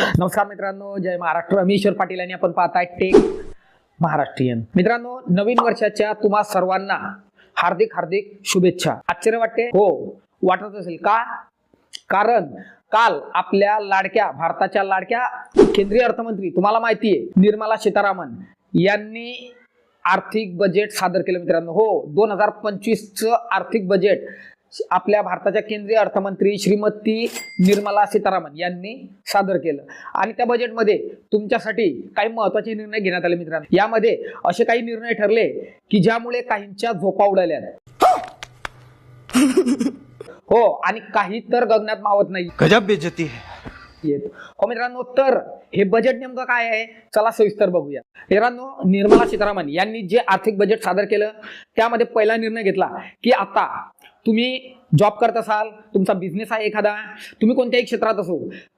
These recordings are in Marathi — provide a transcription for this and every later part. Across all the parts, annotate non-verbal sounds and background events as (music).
नमस्कार मित्रांनो जय महाराष्ट्र. मी ईश्वर पाटील आणि आपण पाहताय टेक महाराष्ट्रीयन. मित्रांनो नवीन वर्षाच्या तुम्हा सर्वांना हार्दिक हार्दिक शुभेच्छा. आश्चर्य वाटते? हो वाटत असेल. का? कारण काल आपल्या लाडक्या भारताच्या लाडक्या केंद्रीय अर्थमंत्री तुम्हाला माहिती आहे निर्मला सीतारामन यांनी आर्थिक बजेट सादर केलं मित्रांनो. हो दोन हजार पंचवीसचं आर्थिक बजेट आपल्या भारताच्या केंद्रीय अर्थमंत्री श्रीमती निर्मला सीतारामन यांनी सादर केलं. आणि त्या बजेटमध्ये तुमच्यासाठी काही महत्त्वाचे निर्णय घेण्यात आले मित्रांनो. यामध्ये असे काही निर्णय ठरले की ज्यामुळे काहींच्या झोपा उडाल्या (laughs) हो आणि काही तर गगनात मावत नाही. गजब येत. हो मित्रांनो तर हे बजेट नेमकं काय आहे? चला सविस्तर बघूया. मित्रांनो निर्मला सीतारामन यांनी जे आर्थिक बजेट सादर केलं त्यामध्ये पहिला निर्णय घेतला की आता तुम्ही जॉब करत असाल तुमचा बिझनेस आहे एखादा तुम्ही कोणत्याही क्षेत्रात असो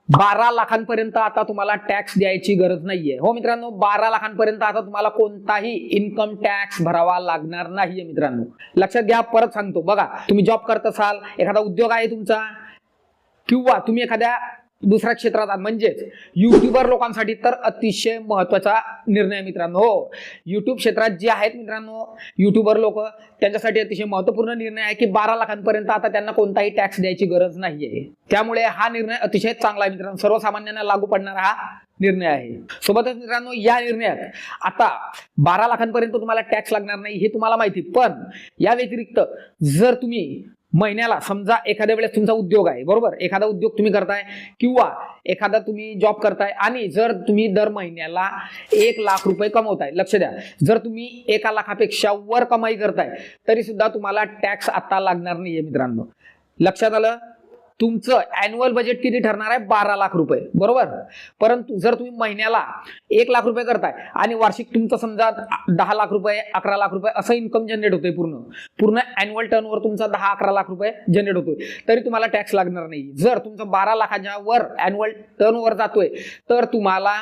बारा लाखांपर्यंत आता तुम्हाला टॅक्स द्यायची गरज नाहीये. हो मित्रांनो बारा लाखांपर्यंत आता तुम्हाला कोणताही इन्कम टॅक्स भरावा लागणार नाहीये मित्रांनो. लक्षात घ्या परत सांगतो. बघा तुम्ही जॉब करत असाल एखादा उद्योग आहे तुमचा किंवा तुम्ही एखाद्या दुसऱ्या क्षेत्रात म्हणजेच युट्यूबर लोकांसाठी तर अतिशय महत्त्वाचा निर्णय आहे मित्रांनो. हो युट्यूब क्षेत्रात जे आहेत मित्रांनो युट्यूबर लोक त्यांच्यासाठी अतिशय महत्त्वपूर्ण निर्णय आहे की बारा लाखांपर्यंत आता त्यांना कोणताही टॅक्स द्यायची गरज नाहीये. त्यामुळे हा निर्णय अतिशय चांगला आहे मित्रांनो. सर्वसामान्यांना लागू पडणारा हा निर्णय आहे. सोबतच मित्रांनो या निर्णयात आता बारा लाखांपर्यंत तुम्हाला टॅक्स लागणार नाही हे तुम्हाला माहिती पण या व्यतिरिक्त जर तुम्ही महिन्याला समजा एखाद्या वेळेस तुमचा उद्योग आहे बरोबर? एखादा उद्योग तुम्ही करताय किंवा एखादा तुम्ही जॉब करताय आणि जर तुम्ही दर महिन्याला एक लाख रुपये कमवताय लक्ष द्या. जर तुम्ही एका लाखापेक्षा वर कमाई करताय तरी सुद्धा तुम्हाला टॅक्स आता लागणार नाहीये मित्रांनो. लक्षात आलं? तुमचं अॅन्युअल बजेट किती ठरणार आहे? बारा लाख रुपये. बरोबर? परंतु जर तुम्ही महिन्याला एक लाख रुपये करताय आणि वार्षिक तुमचं समजा दहा लाख रुपये अकरा लाख रुपये असं इन्कम जनरेट होतोय पूर्ण. पूर्ण अॅन्युअल टर्नवर तुमचा दहा अकरा लाख रुपये जनरेट होतोय. तरी तुम्हाला टॅक्स लागणार नाही. जर तुमचं बारा लाखाच्या वर अॅन्युअल टर्नओव्हर जातोय तर तुम्हाला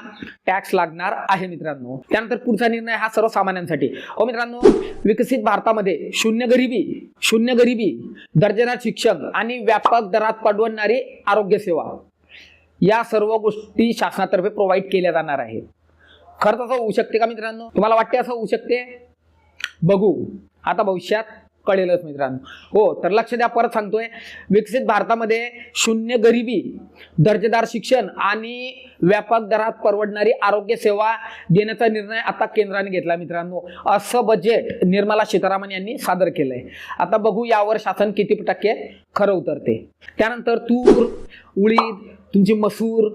टॅक्स लागणार आहे मित्रांनो. त्यानंतर पुढचा निर्णय हा सर्वसामान्यांसाठी. ओ मित्रांनो विकसित भारतामध्ये शून्य गरिबी शून्य गरिबी दर्जेदार शिक्षण आणि व्यापक दरात पाठवणारी आरोग्यसेवा या सर्व गोष्टी शासनातर्फे प्रोव्हाइड केल्या जाणार आहेत. खरंच असं होऊ शकते का मित्रांनो? तुम्हाला वाटते असं होऊ शकते? बघू. आता भविष्यात कळेलच मित्रांनो. हो तर लक्ष द्या परत सांगतोय. विकसित भारतामध्ये शून्य गरिबी दर्जेदार शिक्षण आणि व्यापक दरात परवडणारी आरोग्य सेवा देण्याचा निर्णय आता केंद्राने घेतला मित्रांनो. असं बजेट निर्मला सीतारामन यांनी सादर केलंय. आता बघू यावर शासन किती टक्के खरं उतरते. त्यानंतर तूर उडीद तुमची मसूर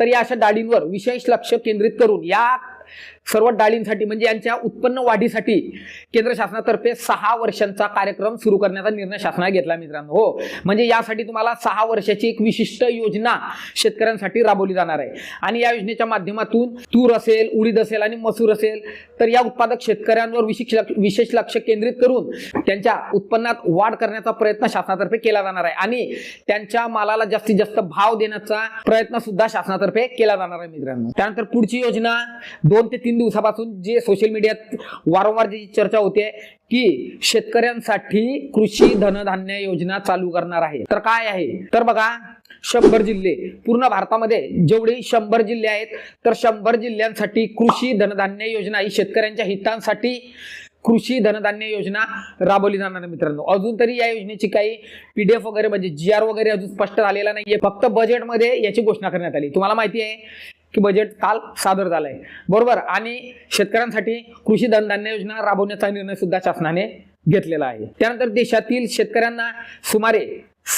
तर या अशा डाळींवर विशेष लक्ष केंद्रित करून या सर्व डाळींसाठी म्हणजे यांच्या उत्पन्न वाढीसाठी केंद्र शासनातर्फे सहा वर्षांचा कार्यक्रम सुरू करण्याचा निर्णय शासनाने घेतला मित्रांनो. हो. म्हणजे यासाठी तुम्हाला सहा वर्षाची एक विशिष्ट योजना शेतकऱ्यांसाठी राबवली जाणार आहे. आणि या योजनेच्या माध्यमातून तूर असेल उडीद असेल आणि मसूर असेल तर या उत्पादक शेतकऱ्यांवर विशेष लक्ष- विशेष लक्ष केंद्रित करून त्यांच्या उत्पन्नात वाढ करण्याचा प्रयत्न शासनातर्फे केला जाणार आहे. आणि त्यांच्या मालाला जास्तीत जास्त भाव देण्याचा प्रयत्न सुद्धा शासनातर्फे केला जाणार आहे मित्रांनो. त्यानंतर पुढची योजना दोन ते तीन दिवसापासून जे सोशल मीडियात वारंवार जी चर्चा होते की शेतकऱ्यांसाठी कृषी धनधान्य योजना चालू करणार आहे. तर काय आहे? तर बघा शंभर जिल्हे. पूर्ण भारतामध्ये जेवढे शंभर जिल्हे आहेत तर शंभर जिल्ह्यांसाठी कृषी धनधान्य योजना ही शेतकऱ्यांच्या हितांसाठी कृषी धनधान्य योजना राबवली जाणार आहे मित्रांनो. अजून तरी या योजनेची काही पीडीएफ वगैरे म्हणजे जी आर वगैरे अजून स्पष्ट झालेला नाहीये. फक्त बजेटमध्ये याची घोषणा करण्यात आली. तुम्हाला माहिती आहे की बजेट काल सादर झालंय. बरोबर? आणि शेतकऱ्यांसाठी कृषी धनधान्य योजना राबवण्याचा निर्णय सुद्धा शासनाने घेतलेला आहे. त्यानंतर देशातील शेतकऱ्यांना सुमारे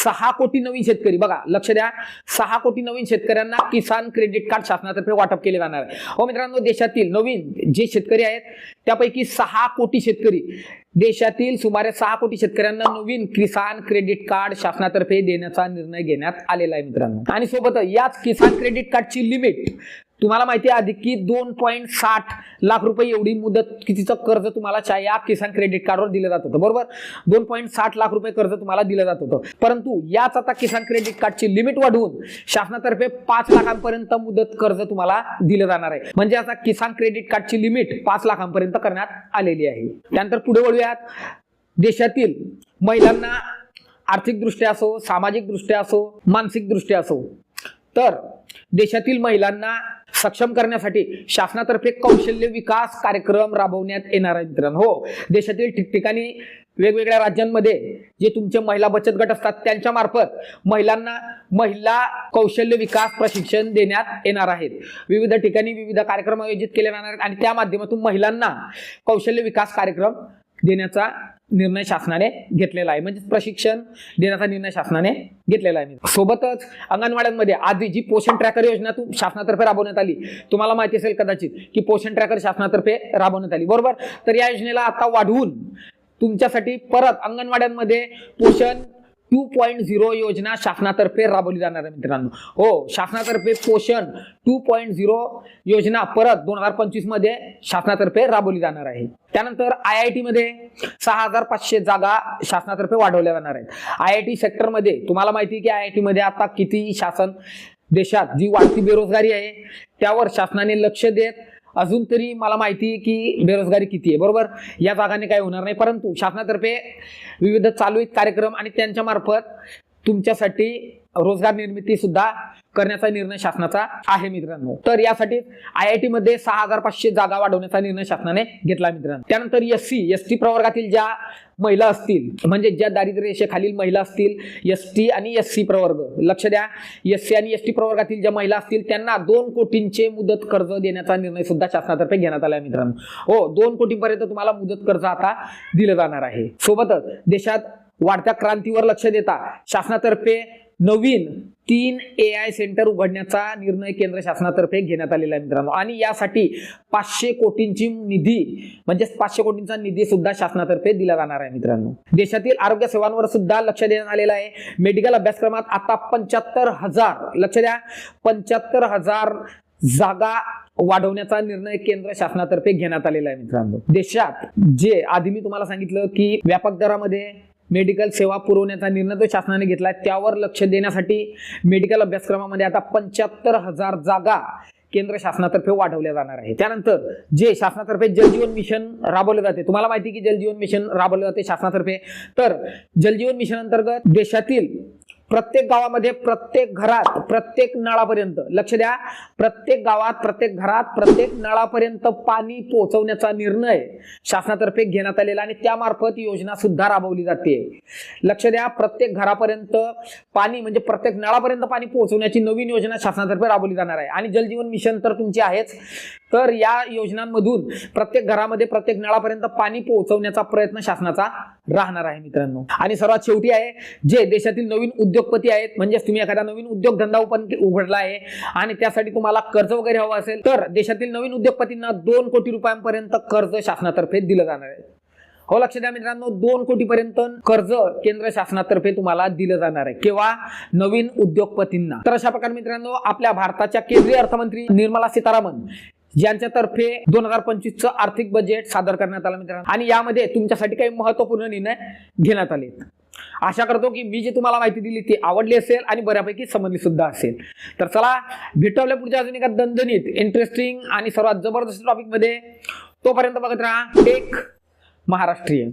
सहा कोटी नवीन शेतकरी बघा लक्ष द्या. सहा कोटी नवीन शेतकऱ्यांना किसान क्रेडिट कार्ड शासनातर्फे वाटप केले जाणार आहे. हो मित्रांनो देशातील नवीन जे शेतकरी आहेत त्यापैकी सहा कोटी शेतकरी देशातील सुमारे सहा कोटी शेतकऱ्यांना नवीन किसान क्रेडिट कार्ड शासनातर्फे देण्याचा निर्णय घेण्यात आलेला आहे मित्रांनो. आणि सोबत याच किसान क्रेडिट कार्डची लिमिट तुम्हाला माहिती आहे आधी की दोन पॉईंट साठ लाख रुपये एवढी मुदत कितीचं कर्ज तुम्हाला या किसान क्रेडिट कार्डवर दिलं जात होतं. बरोबर? दोन पॉईंट साठ लाख रुपये कर्ज तुम्हाला दिलं जात होतं. परंतु याच आता किसान क्रेडिट कार्डची लिमिट वाढवून शासनातर्फे पाच लाखांपर्यंत मुदत कर्ज तुम्हाला दिलं जाणार आहे. म्हणजे आता किसान क्रेडिट कार्डची लिमिट पाच लाखांपर्यंत करण्यात आलेली आहे. त्यानंतर पुढे वळूयात. देशातील महिलांना आर्थिकदृष्ट्या असो सामाजिकदृष्ट्या असो मानसिकदृष्ट्या असो तर देशातील महिलांना सक्षम करण्यासाठी शासनातर्फे कौशल्य विकास कार्यक्रम राबवण्यात येणार आहे मित्रांनो. हो देशातील ठिकठिकाणी वेगवेगळ्या राज्यांमध्ये जे तुमचे महिला बचत गट असतात त्यांच्या मार्फत महिलांना महिला कौशल्य विकास प्रशिक्षण देण्यात येणार आहेत. विविध ठिकाणी विविध कार्यक्रम आयोजित केले जाणार आहेत आणि त्या माध्यमातून महिलांना कौशल्य विकास कार्यक्रम देण्याचा निर्णय शासनाने घेतलेला आहे. म्हणजे प्रशिक्षण देण्याचा निर्णय शासनाने घेतलेला आहे. सोबतच अंगणवाड्यांमध्ये आधी जी पोषण ट्रॅकर योजना तू शासनातर्फे राबवण्यात आली तुम्हाला माहिती असेल कदाचित की पोषण ट्रॅकर शासनातर्फे राबवण्यात आली. बरोबर? तर या योजनेला आता वाढवून तुमच्यासाठी परत अंगणवाड्यांमध्ये पोषण टू पॉईंट झिरो योजना शासनातर्फे राबवली जाणार आहे मित्रांनो. हो शासनातर्फे पोषण टू पॉईंट झिरो योजना परत दोन हजार पंचवीसमध्ये शासनातर्फे राबवली जाणार आहे. त्यानंतर आय आय टी मध्ये सहा हजार पाचशे जागा शासनातर्फे वाढवल्या जाणार आहेत. आय आय टी सेक्टरमध्ये तुम्हाला माहिती आहे की आय आय टी मध्ये आता किती शासन देशात जी वाढती बेरोजगारी आहे त्यावर शासनाने लक्ष देत अजून तरी मला माहिती आहे की बेरोजगारी किती आहे बरोबर? या जागाने काही होणार नाही परंतु शासनातर्फे विविध चालू आहेत कार्यक्रम आणि त्यांच्या मार्फत तुमच्यासाठी रोजगार निर्मिती सुद्धा करण्याचा निर्णय शासनाचा आहे मित्रांनो. तर यासाठी आय आय टी मध्ये सहा हजार पाचशे जागा वाढवण्याचा निर्णय शासनाने घेतला मित्रांनो. त्यानंतर एस सी एस टी प्रवर्गातील ज्या महिला असतील म्हणजे ज्या दारिद्र्य रेषेखालील महिला असतील एस टी आणि एस सी प्रवर्ग. लक्ष द्या एस सी आणि एस टी प्रवर्गातील ज्या महिला असतील त्यांना दोन कोटींचे मुदत कर्ज देण्याचा निर्णय सुद्धा शासनातर्फे घेण्यात आला आहे मित्रांनो. हो दोन कोटींपर्यंत तुम्हाला मुदत कर्ज आता दिलं जाणार आहे. सोबतच देशात वाढत्या क्रांतीवर लक्ष देता. शासनातर्फे नवीन तीन ए आय सेंटर उघडण्याचा निर्णय केंद्र शासनातर्फे घेण्यात आलेला आहे मित्रांनो. आणि यासाठी पाचशे कोटींची निधी म्हणजेच पाचशे कोटींचा निधी सुद्धा शासनातर्फे दिला जाणार आहे मित्रांनो. देशातील आरोग्य सेवांवर सुद्धा लक्ष देण्यात आलेलं आहे. मेडिकल अभ्यासक्रमात आता पंच्याहत्तर हजार लक्ष द्या पंच्याहत्तर हजार जागा वाढवण्याचा निर्णय केंद्र शासनातर्फे घेण्यात आलेला आहे मित्रांनो. देशात जे आधी मी तुम्हाला सांगितलं की व्यापक दरामध्ये मेडिकल सेवा पुरवण्याचा निर्णय तो शासनाने घेतला त्यावर लक्ष देण्यासाठी मेडिकल अभ्यासक्रमामध्ये आता पंच्याहत्तर हजार जागा केंद्र शासनातर्फे वाढवल्या जाणार आहे त्यानंतर जे शासनातर्फे जलजीवन मिशन राबवले जाते तुम्हाला माहिती की जलजीवन मिशन राबवले जाते शासनातर्फे. तर जलजीवन मिशन अंतर्गत देशातील प्रत्येक गावामध्ये प्रत्येक घरात प्रत्येक नळापर्यंत लक्ष द्या प्रत्येक गावात प्रत्येक घरात प्रत्येक नळापर्यंत पाणी पोहोचवण्याचा निर्णय शासनातर्फे घेण्यात आलेला आणि त्यामार्फत योजना सुद्धा राबवली जाते. लक्ष द्या प्रत्येक घरापर्यंत पाणी म्हणजे प्रत्येक नळापर्यंत पाणी पोहोचवण्याची नवीन योजना शासनातर्फे राबवली जाणार आहे. आणि जलजीवन मिशन तर तुमची आहेच. तर या योजनांमधून प्रत्येक घरामध्ये प्रत्येक नळापर्यंत पाणी पोहोचवण्याचा प्रयत्न शासनाचा राहणार आहे मित्रांनो. आणि सर्वात शेवटी आहे जे देशातील नवीन उद्योगपती आहेत म्हणजेच तुम्ही एखादा नवीन उद्योगधंदा पण उघडला आहे आणि त्यासाठी तुम्हाला कर्ज वगैरे हवं असेल तर देशातील नवीन उद्योगपतींना दोन कोटी रुपयांपर्यंत कर्ज शासनातर्फे दिलं जाणार आहे. हो लक्ष द्या मित्रांनो दोन कोटीपर्यंत कर्ज केंद्र शासनातर्फे तुम्हाला दिलं जाणार आहे किंवा नवीन उद्योगपतींना. तर अशा प्रकारे मित्रांनो आपल्या भारताच्या केंद्रीय अर्थमंत्री निर्मला सीतारामन यांच्यातर्फे दोन हजार पंचवीसचं आर्थिक बजेट सादर करण्यात आलं मित्रांनो. आणि यामध्ये तुमच्यासाठी काही महत्त्वपूर्ण निर्णय घेण्यात आले आशा करतो की मी जी तुम्हाला माहिती दिली ती आवडली असेल आणि बऱ्यापैकी समजली सुद्धा असेल. तर चला भेटवल्या पुढच्या अजून एका दणदणीत इंटरेस्टिंग आणि सर्वात जबरदस्त टॉपिकमध्ये. तोपर्यंत बघत राहा एक महाराष्ट्रीयन.